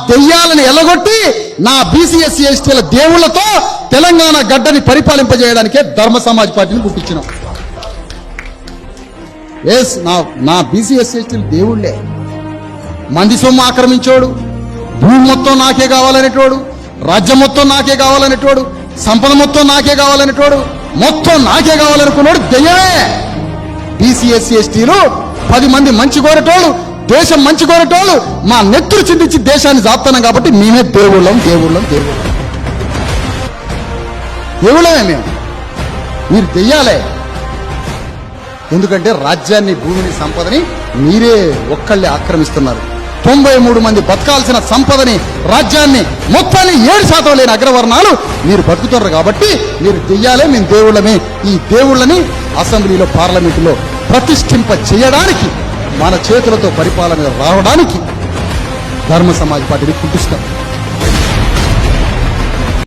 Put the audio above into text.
దెయ్యాలను ఎలగొట్టి నా బీసీఎస్సీ ఎస్టీల దేవుళ్ళతో తెలంగాణ గడ్డని పరిపాలింపజేయడానికే ధర్మ సమాజ్ పార్టీని పుట్టించినాం ఎస్ నా నా బీసీఎస్సీ ఎస్టీలు దేవుళ్ళే మంది సొమ్ము ఆక్రమించోడు భూమి మొత్తం నాకే కావాలనేటోడు రాజ్యం మొత్తం నాకే కావాలనేటోడు సంపద మొత్తం నాకే కావాలనేటోడు మొత్తం నాకే కావాలనుకున్నాడు దెయ్యమే. బీసీఎస్సీ ఎస్టీలు పది మంది మంచి కోరేటోడు దేశం మంచి కోరటోళ్ళు మా నెత్తురు చిందించి దేశాన్ని జాపుతున్నాం కాబట్టి మేమే దేవుళ్ళం దేవుళ్ళం దేవుళ్ళం. దేవుళ్ళమే మేము. మీరు దెయ్యాలే. ఎందుకంటే రాజ్యాన్ని భూమిని సంపదని మీరే ఒక్కళ్ళే ఆక్రమిస్తున్నారు. తొంభై మూడు మంది బతకాల్సిన సంపదని రాజ్యాన్ని మొత్తాన్ని ఏడు శాతం లేని అగ్రవర్ణాలు మీరు బతుకుతున్నారు కాబట్టి మీరు దెయ్యాలే మేము దేవుళ్ళమే. ఈ దేవుళ్ళని అసెంబ్లీలో పార్లమెంటులో ప్రతిష్ఠింప చేయడానికి మన చేతులతో పరిపాలన రావడానికి ధర్మ సమాజ్ పార్టీని పుట్టిస్తాం.